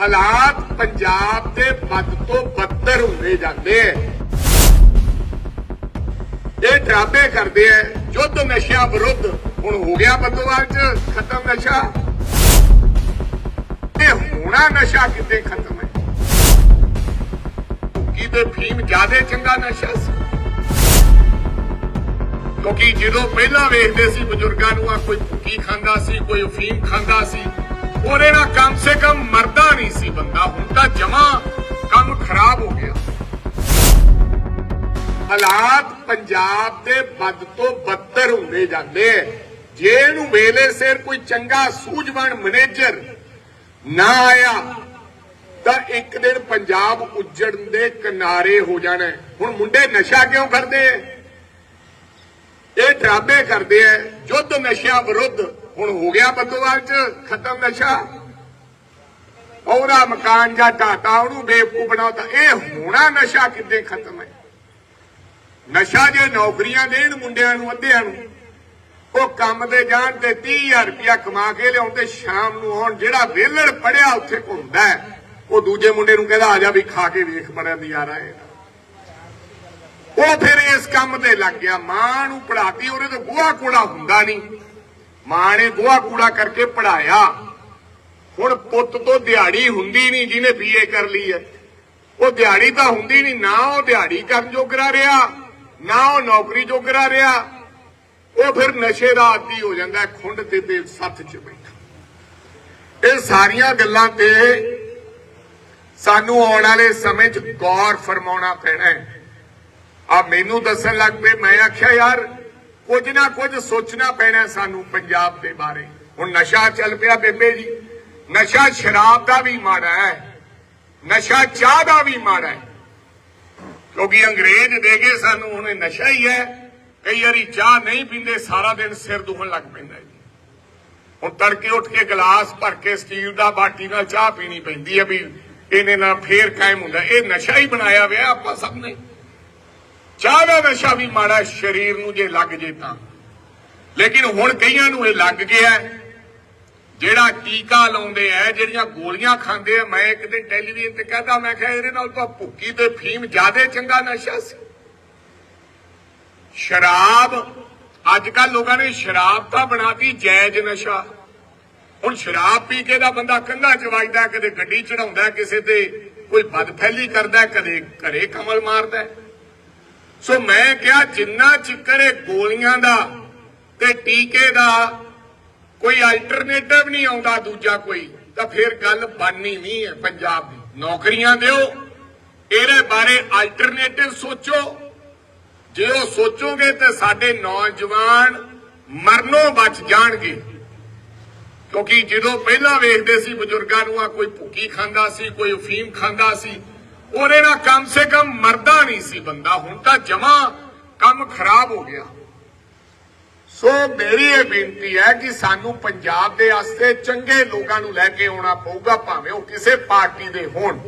ਹਾਲਾਤ ਪੰਜਾਬ ਦੇ ਵੱਧ ਤੋਂ ਬੱਤਰ ਹੁੰਦੇ ਜਾਂਦੇ ਐ। ਇਹ ਡਰਾਮੇ ਕਰਦੇ ਐ, ਯੁੱਧ ਨਸ਼ਿਆਂ ਵਿਰੁੱਧ। ਹੁਣ ਹੋ ਗਿਆ ਬੰਦੋਵਾਲ ਚ ਖਤਮ ਨਸ਼ਾ। ਇਹ ਹੋਣਾ ਨਸ਼ਾ ਕਿਤੇ ਖਤਮ ਹੈ ਕੀ ਤੇ ਫੀਮ ਜਿਆਦੇ ਚੰਗਾ ਨਸ਼ਾ ਸੀ। ਕਿਉਂਕਿ ਜਦੋਂ ਪਹਿਲਾਂ ਵੇਖਦੇ ਸੀ ਬਜ਼ੁਰਗਾਂ ਨੂੰ ਆ ਕੋਈ ਭੁੱਕੀ ਖਾਂਦਾ ਸੀ, ਕੋਈ ਅਫੀਮ ਖਾਂਦਾ ਸੀ, ਉਹਦੇ ਨਾਲ ਕਮ ਸੇ ਕਮ ਮਰਦਾ ਨਹੀਂ ਸੀ ਬੰਦਾ, ਹੁਣ ਤਾਂ ਜਮਾ ਕੰਮ ਖਰਾਬ ਹੋ ਗਿਆ। ਹਾਲਾਤ ਪੰਜਾਬ ਦੇ ਵੱਧ ਤੋਂ ਬੱਤਰ ਹੁੰਦੇ ਜਾਂਦੇ ਜੇ ਇਹਨੂੰ ਵੇਲੇ ਸਿਰ ਕੋਈ ਚੰਗਾ ਸੂਝਵਾਨ ਮੈਨੇਜਰ ਨਾ ਆਇਆ, ਤਾਂ ਇੱਕ ਦਿਨ ਪੰਜਾਬ ਉੱਜੜਨ ਦੇ ਕਿਨਾਰੇ ਹੋ ਜਾਣਾ ਹੁਣ ਮੁੰਡੇ ਨਸ਼ਾ ਕਿਉਂ ਕਰਦੇ ਐ? ਇਹ ਡਰਾਮੇ ਕਰਦੇ ਐ। ਯੁੱਧ ਨਸ਼ਿਆਂ ਵਿਰੁੱਧ ਹੁਣ ਹੋ ਗਿਆ ਬੰਦੋਵਾਲ ਚ ਖਤਮ ਨਸ਼ਾ। ਉਹਦਾ ਮਕਾਨ ਜਾਂ ਢਾਟਾ ਉਹਨੂੰ ਬੇਵਕੂਫ ਬਣਾਉਂਦਾ ਇਹ ਹੋਣਾ ਨਸ਼ਾ ਕਿੱਦੇ ਖਤਮ ਹੈ? ਨਸ਼ਾ ਜੇ ਨੌਕਰੀਆਂ ਦੇਣ ਮੁੰਡਿਆਂ ਨੂੰ, ਅੱਧਿਆਂ ਨੂੰ, ਉਹ ਕੰਮ ਤੇ ਜਾਣ ਤੇ 30000 ਰੁਪਇਆ ਕਮਾ ਕੇ ਲਿਆਉਂਦੇ ਸ਼ਾਮ ਨੂੰ ਆਉਣ, ਜਿਹੜਾ ਵੇਲੜ ਪੜਿਆ ਉੱਥੇ ਘੁੰਮਦਾ ਉਹ ਦੂਜੇ ਮੁੰਡੇ ਨੂੰ ਕਹਿੰਦਾ, ਆ ਜਾ ਵੀ ਖਾ ਕੇ ਵੇਖ ਬੜਾ ਨਜ਼ਾਰਾ ਹੈ ਉਹ ਫਿਰ ਇਸ ਕੰਮ ਤੇ ਲੱਗ ਗਿਆ। ਮਾਂ ਨੂੰ ਪੜਾਤੀ ਉਹਨੇ ਤੋਂ ਗੋਹਾ ਕੂੜਾ ਹੁੰਦਾ ਨਹੀਂ। ਮਾਂ ਨੇ ਗੋਹਾ ਕੂੜਾ ਕਰਕੇ ਪੜਾਇਆ ਹੁਣ ਪੁੱਤ ਤੋਂ ਦਿਹਾੜੀ ਹੁੰਦੀ ਨਹੀਂ ਜਿਹਨੇ ਬੀਏ ਕਰ ਲਈ ਹੈ। ਉਹ ਦਿਹਾੜੀ ਤਾਂ ਹੁੰਦੀ ਨਹੀਂ, ਨਾ ਉਹ ਦਿਹਾੜੀ ਕਰਨ ਜੋਗਰਾ ਰਿਹਾ, ਨਾ ਉਹ ਨੌਕਰੀ ਜੋਗਰਾ ਰਿਹਾ। ਉਹ ਫਿਰ ਨਸ਼ੇ ਦਾ ਆਦੀ ਹੋ ਜਾਂਦਾ, ਖੁੰਡ ਤੇ ਤੇ ਸੱਥ ਚ ਬੈਠਾ। ਇਹ ਸਾਰੀਆਂ ਗੱਲਾਂ ਤੇ ਸਾਨੂੰ ਆਉਣ ਵਾਲੇ ਸਮੇਂ 'ਚ ਗੌਰ ਫਰਮਾਉਣਾ ਪੈਣਾ ਹੈ। ਆ ਮੈਨੂੰ ਦੱਸਣ ਲੱਗ ਪਏ, ਮੈਂ ਆਖਿਆ, ਯਾਰ, ਕੁਝ ਨਾ ਕੁਝ ਸੋਚਣਾ ਪੈਣਾ ਸਾਨੂੰ ਪੰਜਾਬ ਦੇ ਬਾਰੇ। ਹੁਣ ਨਸ਼ਾ ਚੱਲ ਪਿਆ ਬੇਬੇ ਜੀ। ਨਸ਼ਾ ਸ਼ਰਾਬ ਦਾ ਵੀ ਮਾੜਾ ਹੈ, ਨਸ਼ਾ ਚਾਹ ਦਾ ਵੀ ਮਾੜਾ ਹੈ। ਕਿਉਂਕਿ ਅੰਗਰੇਜ਼ ਦੇ ਗਏ ਸਾਨੂੰ ਹੁਣ ਇਹ ਨਸ਼ਾ ਹੀ ਹੈ, ਕਈ ਵਾਰੀ ਚਾਹ ਨਹੀਂ ਪੀਂਦੇ, ਸਾਰਾ ਦਿਨ ਸਿਰ ਦੁਖਣ ਲੱਗ ਪੈਂਦਾ ਜੀ। ਹੁਣ ਤੜਕੇ ਉੱਠ ਕੇ ਗਲਾਸ ਭਰ ਕੇ ਸਟੀਲ ਦਾ ਬਾਟੀ ਨਾਲ ਚਾਹ ਪੀਣੀ ਪੈਂਦੀ ਹੈ ਵੀ ਇਹਨੇ ਨਾਲ ਫੇਰ ਕਾਇਮ ਹੁੰਦਾ। ਇਹ ਨਸ਼ਾ ਹੀ ਬਣਾਇਆ ਹੋਇਆ ਆਪਾਂ ਸਭ ਨੇ। ਚਾਹ ਦਾ ਨਸ਼ਾ ਵੀ ਮਾੜਾ ਸਰੀਰ ਨੂੰ ਜੇ ਲੱਗ ਜੇ ਤਾਂ। ਲੇਕਿਨ ਹੁਣ ਕਈਆਂ ਨੂੰ ਇਹ ਲੱਗ ਗਿਆ ਜਿਹੜਾ ਟੀਕਾ ਲਾਉਂਦੇ ਆ, ਜਿਹੜੀਆਂ ਗੋਲੀਆਂ ਖਾਂਦੇ ਆ, ਮੈਂ ਇੱਕ ਦਿਨ ਟੈਲੀਵਿਜ਼ਨ ਤੇ ਕਹਦਾ ਮੈਂ ਕਿਹਾ ਇਹਦੇ ਨਾਲ ਤਾਂ ਭੁੱਕੀ ਤੇ ਫੀਮ ਜ਼ਿਆਦਾ ਚੰਗਾ ਨਸ਼ਾ ਸੀ। ਸ਼ਰਾਬ ਅੱਜ ਕੱਲ ਲੋਕਾਂ ਨੇ ਸ਼ਰਾਬ ਤਾਂ ਬਣਾਤੀ ਜਾਇਜ਼ ਨਸ਼ਾ। ਹੁਣ ਸ਼ਰਾਬ ਪੀ ਕੇ ਦਾ ਬੰਦਾ ਕੰਧਾ ਚ ਵੱਜਦਾ, ਕਦੇ ਗੱਡੀ ਚੜਾਉਂਦਾ, ਕਿਸੇ ਤੇ ਕੋਈ ਬਦਫੈਲੀ ਕਰਦਾ, ਕਦੇ ਘਰੇ ਕਮਲ ਮਾਰਦਾ। ਸੋ ਮੈਂ ਕਿਹਾ ਜਿੰਨਾ ਚਿੱਕਰ ਇਹ ਗੋਲੀਆਂ ਦਾ ਤੇ ਟੀਕੇ ਦਾ ਕੋਈ ਅਲਟਰਨੇਟਿਵ ਨਹੀਂ ਆਉਂਦਾ ਦੂਜਾ ਕੋਈ। ਤਾਂ ਫਿਰ ਗੱਲ ਬਣਨੀ ਨਹੀਂ ਹੈ ਪੰਜਾਬ ਦੀ। ਨੌਕਰੀਆਂ ਦਿਓ, ਇਹਦੇ ਬਾਰੇ ਅਲਟਰਨੇਟਿਵ ਸੋਚੋ। ਜੇ ਉਹ ਸੋਚੋਗੇ ਤੇ ਸਾਡੇ ਨੌਜਵਾਨ ਮਰਨੋਂ ਬਚ ਜਾਣਗੇ। ਕਿਉਂਕਿ ਜਦੋਂ ਪਹਿਲਾਂ ਵੇਖਦੇ ਸੀ ਬਜ਼ੁਰਗਾਂ ਨੂੰ ਆ ਕੋਈ ਭੁੱਕੀ ਖਾਂਦਾ ਸੀ, ਕੋਈ ਅਫੀਮ ਖਾਂਦਾ ਸੀ, ਉਹਦੇ ਨਾਲ ਕਮ ਸੇ ਕਮ ਮਰਦਾ ਨਹੀਂ ਸੀ ਬੰਦਾ। ਹੁਣ ਤਾਂ ਜਮਾ ਕੰਮ ਖਰਾਬ ਹੋ ਗਿਆ। ਸੋ ਮੇਰੀ ਇਹ ਬੇਨਤੀ ਹੈ ਕਿ ਸਾਨੂੰ ਪੰਜਾਬ ਦੇ ਵਾਸਤੇ ਚੰਗੇ ਲੋਕਾਂ ਨੂੰ ਲੈ ਕੇ ਆਉਣਾ ਪਊਗਾ, ਭਾਵੇਂ ਉਹ ਕਿਸੇ ਪਾਰਟੀ ਦੇ ਹੋਣ।